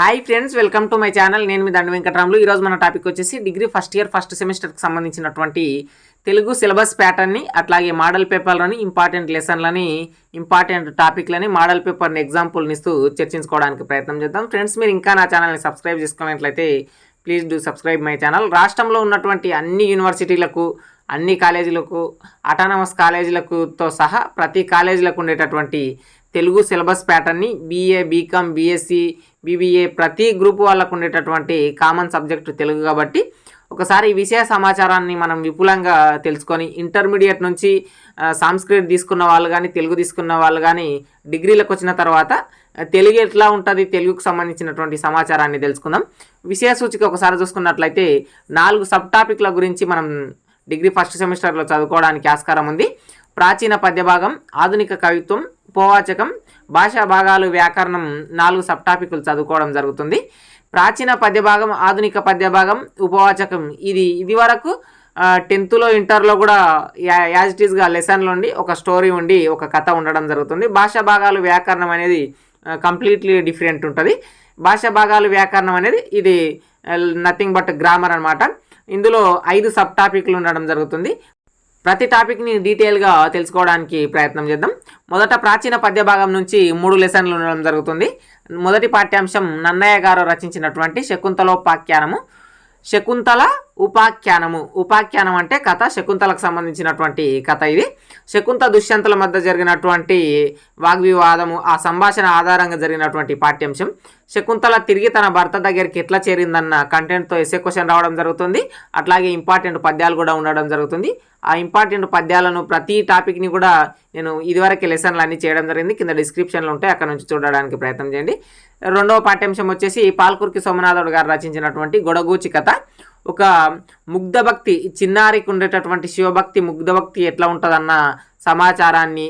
Hi friends welcome to my channel నేను మీ దండ వెంకటరాములు. ఈరోజు మన టాపిక్ వచ్చేసి డిగ్రీ ఫస్ట్ ఇయర్ ఫస్ట్ సెమిస్టర్కి సంబంధించినటువంటి తెలుగు సిలబస్ ప్యాటర్న్ని అట్లాగే మోడల్ పేపర్లని ఇంపార్టెంట్ లెసన్లని ఇంపార్టెంట్ టాపిక్లని మోడల్ పేపర్ని ఎగ్జాంపుల్ని ఇస్తూ చర్చించుకోవడానికి ప్రయత్నం చేద్దాం. ఫ్రెండ్స్ మీరు ఇంకా నా ఛానల్ని సబ్స్క్రైబ్ చేసుకున్నట్లయితే please do subscribe my channel రాష్ట్రంలో ఉన్నటువంటి అన్ని యూనివర్సిటీలకు అన్ని కాలేజీలకు అటానమస్ కాలేజీలకుతో సహా ప్రతి కాలేజీలకు ఉండేటటువంటి తెలుగు సిలబస్ ప్యాటర్న్ని బీఏ బీకామ్ బీఎస్సీ బీబీఏ ప్రతి గ్రూప్ వాళ్ళకు ఉండేటటువంటి కామన్ సబ్జెక్టు తెలుగు కాబట్టి ఒకసారి ఈ విషయ సమాచారాన్ని మనం విపులంగా తెలుసుకొని ఇంటర్మీడియట్ నుంచి సాంస్క్రిట్ తీసుకున్న వాళ్ళు కానీ తెలుగు తీసుకున్న వాళ్ళు కానీ డిగ్రీలకు వచ్చిన తర్వాత తెలుగు ఎట్లా ఉంటుంది తెలుగుకు సంబంధించినటువంటి సమాచారాన్ని తెలుసుకుందాం. విషయ సూచిక ఒకసారి చూసుకున్నట్లయితే నాలుగు సబ్ టాపిక్ల గురించి మనం డిగ్రీ ఫస్ట్ సెమిస్టర్లో చదువుకోవడానికి ఆస్కారం ఉంది. ప్రాచీన పద్యభాగం ఆధునిక కవిత్వం పోవాచకం భాషా భాగాలు వ్యాకరణం నాలుగు సబ్ టాపిక్లు చదువుకోవడం జరుగుతుంది. ప్రాచీన పద్యభాగం ఆధునిక పద్యభాగం ఉపవాచకం ఇది ఇది వరకు టెన్త్లో ఇంటర్లో కూడా యా- యాజ్ ఇట్ ఈస్గా లెసన్లు ఉండి ఒక స్టోరీ ఉండి ఒక కథ ఉండడం జరుగుతుంది. భాషా భాగాలు వ్యాకరణం అనేది కంప్లీట్లీ డిఫరెంట్ ఉంటుంది. భాషా భాగాలు వ్యాకరణం అనేది ఇది నథింగ్ బట్ గ్రామర్ అనమాట ఇందులో ఐదు సబ్ టాపిక్లు ఉండడం జరుగుతుంది. ప్రతి టాపిక్ని డీటెయిల్గా తెలుసుకోవడానికి ప్రయత్నం చేద్దాం. మొదట ప్రాచీన పద్య భాగం నుంచి మూడు లెసన్లు ఉండడం జరుగుతుంది. మొదటి పాఠ్యాంశం నన్నయ్య గారు రచించినటువంటి శకుంతలోపాఖ్యానము. శకుంతల ఉపాఖ్యానము. ఉపాఖ్యానం అంటే కథ శకుంతలకు సంబంధించినటువంటి కథ ఇది. శకుంత దుష్యంతుల మధ్య జరిగినటువంటి వాగ్వివాదము ఆ సంభాషణ ఆధారంగా జరిగినటువంటి పాఠ్యాంశం. శకుంతల తిరిగి తన భర్త దగ్గరికి ఎట్లా చేరిందన్న కంటెంట్తో ఎస్ఏ క్వశ్చన్ రావడం జరుగుతుంది. అట్లాగే ఇంపార్టెంట్ పద్యాలు కూడా ఉండడం జరుగుతుంది. ఆ ఇంపార్టెంట్ పద్యాలను ప్రతి టాపిక్ని కూడా నేను ఇదివరకు లెసన్లు అన్నీ చేయడం జరిగింది. కింద డిస్క్రిప్షన్లో ఉంటాయి. అక్కడ నుంచి చూడడానికి ప్రయత్నం చేయండి. రెండవ పాఠ్యాంశం వచ్చేసి పాల్కుర్కి సోమనాథుడు గారు రచించినటువంటి గొడగూచి కథ. ఒక ముగ్ధ భక్తి చిన్నారికి ఉండేటటువంటి శివభక్తి ముగ్ధ భక్తి ఎట్లా ఉంటుందన్న సమాచారాన్ని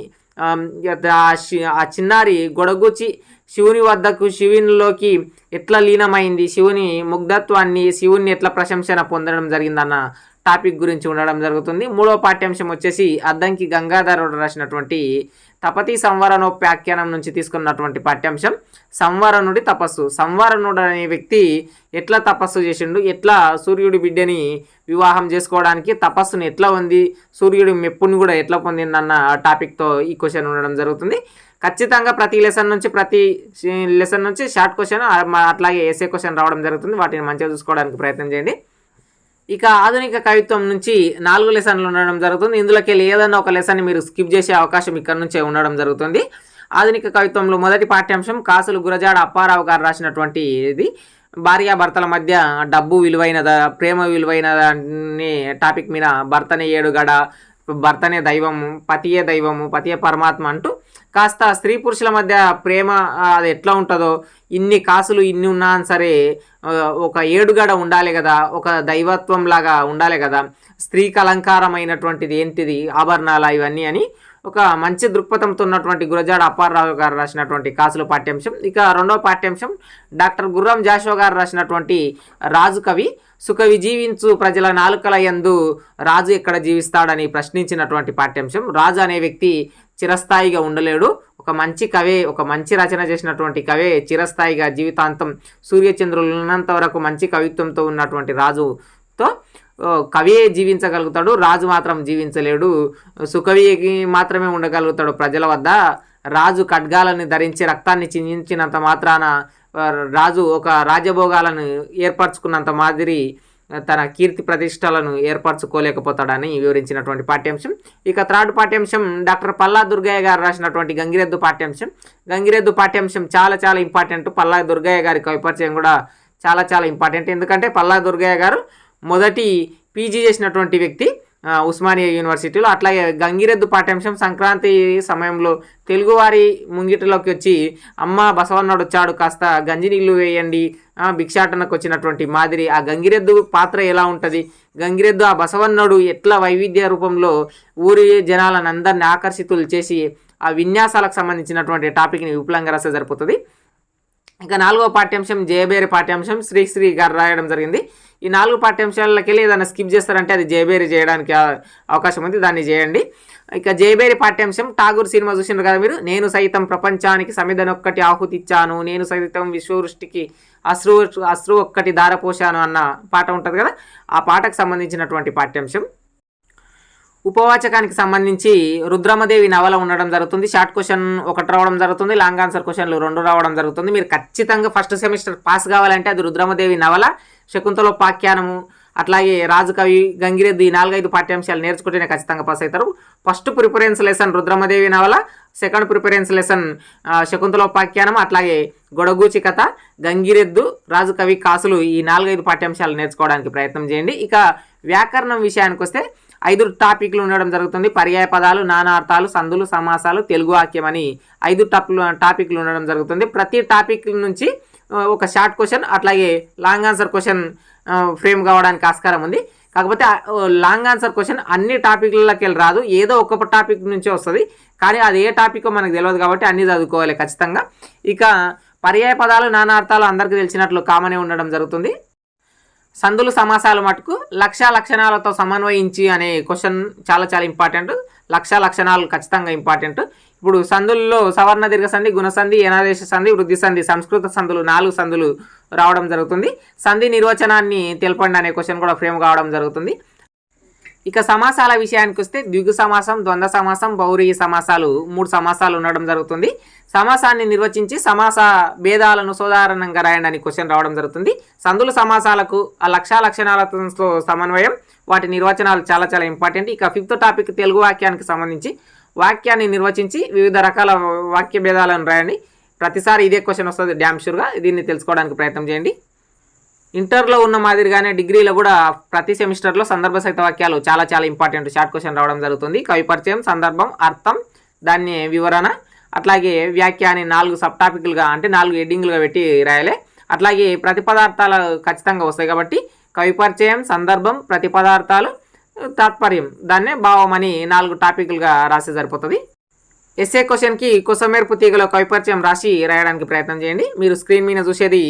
ఆ శి- ఆ చిన్నారి గొడగూచి శివుని వద్దకు శివునిలోకి ఎట్లా లీనమైంది శివుని ముగ్ధత్వాన్ని శివుని ఎట్లా ప్రశంసన పొందడం జరిగిందన్న టాపిక్ గురించి ఉండడం జరుగుతుంది. మూడో పాఠ్యాంశం వచ్చేసి అద్దంకి గంగాధరుడు రాసినటువంటి తపతి సంవరణోప్యాఖ్యానం నుంచి తీసుకున్నటువంటి పాఠ్యాంశం సంవరణుడి తపస్సు. సంవరణుడు అనే వ్యక్తి ఎట్లా తపస్సు చేసిండు? ఎట్లా సూర్యుడి బిడ్డని వివాహం చేసుకోవడానికి తపస్సును ఎట్లా ఉంది? సూర్యుడి మెప్పుని కూడా ఎట్లా పొందిందన్న టాపిక్తో ఈ క్వశ్చన్ ఉండడం జరుగుతుంది. ఖచ్చితంగా ప్రతి లెసన్ నుంచి ప్రతి లెసన్ నుంచి షార్ట్ క్వశ్చన్ అట్లాగే ఏసే క్వశ్చన్ రావడం జరుగుతుంది. వాటిని మంచిగా చూసుకోవడానికి ప్రయత్నం చేయండి. ఇక ఆధునిక కవిత్వం నుంచి నాలుగు లెసన్లు ఉండడం జరుగుతుంది. ఇందులోకి ఏదన్నా ఒక లెసన్ మీరు స్కిప్ చేసే అవకాశం ఇక్కడ నుంచే ఉండడం జరుగుతుంది. ఆధునిక కవిత్వంలో మొదటి పాఠ్యాంశం కాసులు గురజాడ అప్పారావు గారు రాసినటువంటి ఇది. భార్యాభర్తల మధ్య డబ్బు విలువైనదా ప్రేమ విలువైనదని టాపిక్ మీద భర్తనే ఏడుగడ భర్తనే దైవము పతియే దైవము పతియే పరమాత్మ అంటూ కాస్త స్త్రీ పురుషుల మధ్య ప్రేమ అది ఎట్లా ఉంటుందో ఇన్ని కాసులు ఇన్ని ఉన్నా సరే ఒక ఏడుగడ ఉండాలి కదా ఒక దైవత్వం లాగా ఉండాలి కదా స్త్రీకి అలంకారమైనటువంటిది ఏంటిది ఆభరణాల ఇవన్నీ అని ఒక మంచి దృక్పథంతో ఉన్నటువంటి గురజాడ అప్పారావు గారు రాసినటువంటి కాసుల పాఠ్యాంశం. ఇక రెండవ పాఠ్యాంశం డాక్టర్ గుర్రం జాషో గారు రాసినటువంటి రాజు కవి సుఖవి జీవించు ప్రజల నాలుకల యందు రాజు ఎక్కడ జీవిస్తాడని ప్రశ్నించినటువంటి పాఠ్యాంశం. రాజు అనే వ్యక్తి చిరస్థాయిగా ఉండలేడు. ఒక మంచి కవే ఒక మంచి రచన చేసినటువంటి కవే చిరస్థాయిగా జీవితాంతం సూర్యచంద్రులు ఉన్నంత వరకు మంచి కవిత్వంతో ఉన్నటువంటి రాజుతో కవియే జీవించగలుగుతాడు రాజు మాత్రం జీవించలేడు. సుకవికి మాత్రమే ఉండగలుగుతాడు ప్రజల వద్ద. రాజు ఖడ్గాలను ధరించి రక్తాన్ని చిందించినంత మాత్రాన రాజు ఒక రాజభోగాలను ఏర్పరచుకున్నంత మాదిరి తన కీర్తి ప్రతిష్టలను ఏర్పరచుకోలేకపోతాడని వివరించినటువంటి పాఠ్యాంశం. ఇక థర్డ్ పాఠ్యాంశం డాక్టర్ పల్లా దుర్గయ్య గారు రాసినటువంటి గంగిరెద్దు పాఠ్యాంశం. గంగిరెద్దు పాఠ్యాంశం చాలా చాలా ఇంపార్టెంట్. పల్లా దుర్గయ్య గారి కవిపరిచయం కూడా చాలా చాలా ఇంపార్టెంట్. ఎందుకంటే పల్లా దుర్గయ్య గారు మొదటి పీజీ చేసినటువంటి వ్యక్తి ఉస్మానియా యూనివర్సిటీలో. అట్లాగే గంగిరెద్దు పాఠ్యాంశం సంక్రాంతి సమయంలో తెలుగువారి ముంగిటిలోకి వచ్చి అమ్మ బసవన్నోడు వచ్చాడు కాస్త గంజి నీళ్ళు వేయండి భిక్షాటనకు వచ్చినటువంటి మాదిరి. ఆ గంగిరెద్దు పాత్ర ఎలా ఉంటుంది? గంగిరెద్దు ఆ బసవన్నోడు ఎట్లా వైవిధ్య రూపంలో ఊరి జనాలను అందరిని ఆకర్షితులు చేసి ఆ విన్యాసాలకు సంబంధించినటువంటి టాపిక్ని విపులంగా రాస్తే సరిపోతుంది. ఇక నాలుగో పాఠ్యాంశం జయబేరి పాఠ్యాంశం శ్రీశ్రీ గారు రాయడం జరిగింది. ఈ నాలుగు పాఠ్యాంశాలకి వెళ్ళి ఏదైనా స్కిప్ చేస్తారంటే అది జయబేరి చేయడానికి అవకాశం ఉంది దాన్ని చేయండి. ఇక జయబేరి పాఠ్యాంశం ఠాగూర్ సినిమా చూసినారు కదా మీరు? నేను సైతం ప్రపంచానికి సమిధనొక్కటి ఆహుతి ఇచ్చాను నేను సైతం విశ్వవృష్టికి అశ్రు అశ్రు ఒక్కటి దారపోశాను అన్న పాట ఉంటుంది కదా? ఆ పాటకు సంబంధించినటువంటి పాఠ్యాంశం. ఉపవాచకానికి సంబంధించి రుద్రమదేవి నవల ఉండడం జరుగుతుంది. షార్ట్ క్వశ్చన్ ఒకటి రావడం జరుగుతుంది. లాంగ్ ఆన్సర్ క్వశ్చన్లు రెండు రావడం జరుగుతుంది. మీరు ఖచ్చితంగా ఫస్ట్ సెమిస్టర్ పాస్ కావాలంటే అది రుద్రమదేవి నవల శకుంతలో పాఖ్యానము అట్లాగే రాజుకవి గంగిరెద్దు ఈ నాలుగైదు పాఠ్యాంశాలు నేర్చుకుంటేనే ఖచ్చితంగా పాస్ అవుతారు. ఫస్ట్ ప్రిఫరెన్స్ లెసన్ రుద్రమదేవి నవల సెకండ్ ప్రిఫరెన్స్ లెసన్ శకుంతలో శకుంతలోపాఖ్యానం అట్లాగే గొడగూచి కథ గంగిరెద్దు రాజుకవి కాసులు ఈ నాలుగైదు పాఠ్యాంశాలు నేర్చుకోవడానికి ప్రయత్నం చేయండి. ఇక వ్యాకరణం విషయానికి వస్తే ఐదు టాపిక్లు ఉండడం జరుగుతుంది. పర్యాయ పదాలు నానార్థాలు సందులు సమాసాలు తెలుగు వాక్యం అని ఐదు టాప్లు టాపిక్లు ఉండడం జరుగుతుంది. ప్రతి టాపిక్ నుంచి ఒక షార్ట్ క్వశ్చన్ అట్లాగే లాంగ్ ఆన్సర్ క్వశ్చన్ ఫ్రేమ్ కావడానికి ఆస్కారం ఉంది. కాకపోతే లాంగ్ ఆన్సర్ క్వశ్చన్ అన్ని టాపిక్లకి వెళ్ళి రాదు. ఏదో ఒక్కొక్క టాపిక్ నుంచే వస్తుంది. కానీ అది ఏ టాపిక్ మనకు తెలియదు కాబట్టి అన్నీ చదువుకోవాలి ఖచ్చితంగా. ఇక పర్యాయ పదాలు నానార్థాలు అందరికీ తెలిసినట్లు కామనే ఉండడం జరుగుతుంది. సందులు సమాసాలు మటుకు లక్ష లక్షణాలతో సమన్వయించి అనే క్వశ్చన్ చాలా చాలా ఇంపార్టెంట్. లక్ష లక్షణాలు ఖచ్చితంగా ఇంపార్టెంట్. ఇప్పుడు సందుల్లో సవర్ణ దీర్ఘ సంధి గుణసంధి ఏనాదేశ సంధి వృద్ధి సంధి సంస్కృత సందులు నాలుగు సందులు రావడం జరుగుతుంది. సంధి నిర్వచనాన్ని తెలపండి అనే క్వశ్చన్ కూడా ఫ్రేమ్ కావడం జరుగుతుంది. ఇక సమాసాల విషయానికి వస్తే ద్విగు సమాసం ద్వంద్వ సమాసం బౌరీయ సమాసాలు మూడు సమాసాలు ఉండడం జరుగుతుంది. సమాసాన్ని నిర్వచించి సమాస భేదాలను సోదారణంగా రాయడానికి క్వశ్చన్ రావడం జరుగుతుంది. సందుల సమాసాలకు ఆ లక్షా లక్షణాలతో సమన్వయం వాటి నిర్వచనాలు చాలా చాలా ఇంపార్టెంట్ ఇక ఫిఫ్త్ టాపిక్ తెలుగు వాక్యానికి సంబంధించి వాక్యాన్ని నిర్వచించి వివిధ రకాల వాక్య భేదాలను రాయండి. ప్రతిసారి ఇదే క్వశ్చన్ వస్తుంది డ్యామ్ షూర్గా దీన్ని తెలుసుకోవడానికి ప్రయత్నం చేయండి. ఇంటర్లో ఉన్న మాదిరిగానే డిగ్రీలో కూడా ప్రతి సెమిస్టర్లో సందర్భ సహిత వాక్యాలు చాలా చాలా ఇంపార్టెంట్ షార్ట్ క్వశ్చన్ రావడం జరుగుతుంది. కవి పరిచయం సందర్భం అర్థం దాన్ని వివరణ అట్లాగే వ్యాఖ్య అని నాలుగు సబ్ టాపిక్లుగా అంటే నాలుగు హెడ్డింగ్లుగా పెట్టి రాయాలి. అట్లాగే ప్రతిపదార్థాలు ఖచ్చితంగా వస్తాయి కాబట్టి కవి పరిచయం సందర్భం ప్రతిపదార్థాలు తాత్పర్యం దాన్నే భావం అని నాలుగు టాపిక్లుగా రాసే సరిపోతుంది. ఎస్ఏ క్వశ్చన్కి కొసమేర్పు తీగలో కవిపరిచయం రాసి రాయడానికి ప్రయత్నం చేయండి. మీరు స్క్రీన్ మీద చూసేది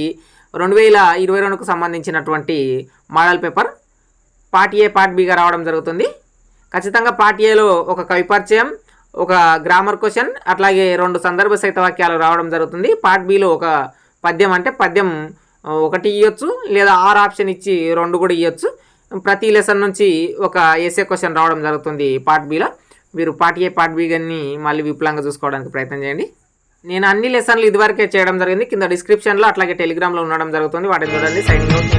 రెండు వేల ఇరవై రెండుకు సంబంధించినటువంటి model paper part A part బిగా రావడం జరుగుతుంది. ఖచ్చితంగా పార్ట్ ఏలో ఒక కవిపరిచయం ఒక గ్రామర్ క్వశ్చన్ అట్లాగే రెండు సందర్భ సహిత వాక్యాలు రావడం జరుగుతుంది. పార్ట్ బిలో ఒక పద్యం అంటే పద్యం ఒకటి ఇవ్వచ్చు లేదా ఆరు ఆప్షన్ ఇచ్చి రెండు కూడా ఇవ్వచ్చు ప్రతి లెసన్ నుంచి ఒక ఎస్ఏ క్వశ్చన్ రావడం జరుగుతుంది పార్ట్ బిలో మీరు పార్ట్ ఏ పార్ట్ బి కానీ మళ్ళీ విపులంగా చూసుకోవడానికి ప్రయత్నం చేయండి. నేను అన్ని లెసన్లు ఇదివరకే చేయడం జరిగింది. కింద డిస్క్రిప్షన్లో అట్లాగే టెలిగ్రామ్లో ఉండడం జరుగుతుంది. వాటిని చూడండి. Signing out